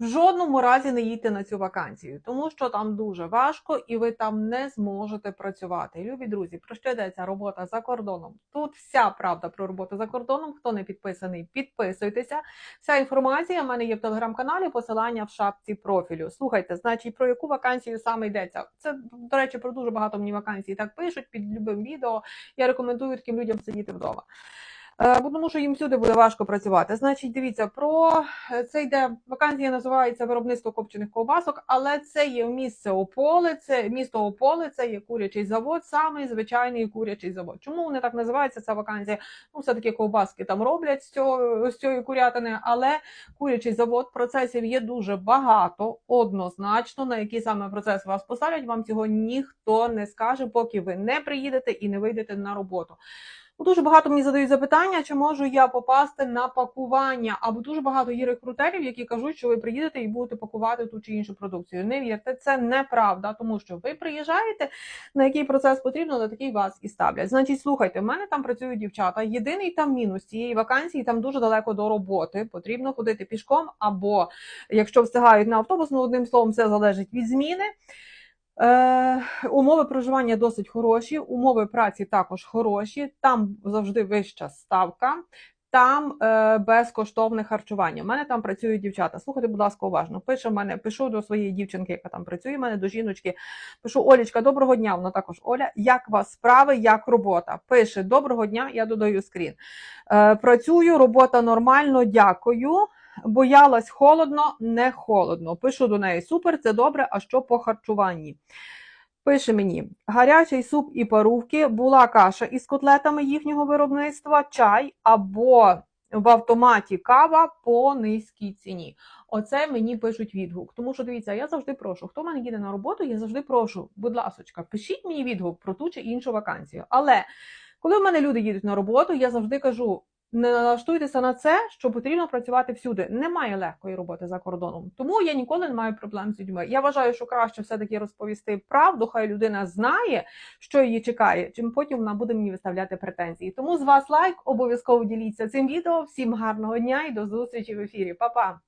В жодному разі не їдьте на цю вакансію, тому що там дуже важко і ви там не зможете працювати. Любі друзі, про що йдеться робота за кордоном? Тут вся правда про роботу за кордоном. Хто не підписаний, підписуйтеся. Вся інформація в мене є в телеграм-каналі. Посилання в шапці профілю. Слухайте, значить, про яку вакансію саме йдеться? Це до речі, про дуже багато мені вакансій так пишуть під любим відео. Я рекомендую таким людям сидіти вдома. Е, бо тому що їм всюди буде важко працювати. Значить, дивіться, про е, це йде вакансія, називається виробництво копчених ковбасок, але це є місце Ополе, це місто Ополе, це є курячий завод, самий звичайний курячий завод. Чому вони так називаються? Ця вакансія? Ну, все таки ковбаски там роблять з цього з цієї курятини, але курячий завод процесів є дуже багато, однозначно. На який саме процес вас посадять, вам цього ніхто не скаже, поки ви не приїдете і не вийдете на роботу. Ну, Дуже багато мені задають запитання, чи можу я попасти на пакування. Або дуже багато є рекрутерів, які кажуть, що ви приїдете і будете пакувати ту чи іншу продукцію. Не вірте, це неправда, тому що ви приїжджаєте, на який процес потрібно, на такий вас і ставлять. Значить, слухайте, в мене там працюють дівчата. Єдиний там мінус цієї вакансії, там дуже далеко до роботи. Потрібно ходити пішком, або якщо встигають на автобус, ну одним словом, все залежить від зміни. Е, умови проживання досить хороші, умови праці також хороші. Там завжди вища ставка, там е, безкоштовне харчування. У мене там працюють дівчата. Слухайте, будь ласка, уважно. Пише мене, пишу до своєї дівчинки, яка там працює. в мене до жіночки. Пишу Олічка, доброго дня. Вона також Оля. Як вас справи? Як робота? Пише доброго дня. Я додаю скрін. Е, працюю, робота нормально, дякую. Боялась холодно, не холодно. Пишу до неї супер, це добре. А що по харчуванні? Пише мені: гарячий суп і парувки, була каша із котлетами їхнього виробництва, чай або в автоматі кава по низькій ціні. Оце мені пишуть відгук. Тому що дивіться, я завжди прошу, хто в мене їде на роботу, я завжди прошу, будь ласочка, пишіть мені відгук про ту чи іншу вакансію. Але коли в мене люди їдуть на роботу, я завжди кажу. Не налаштуйтеся на це, що потрібно працювати всюди. Немає легкої роботи за кордоном. Тому я ніколи не маю проблем з людьми. Я вважаю, що краще все-таки розповісти правду. Хай людина знає, що її чекає, чим потім вона буде мені виставляти претензії. Тому з вас лайк, обов'язково діліться цим відео. Всім гарного дня і до зустрічі в ефірі. Па-па!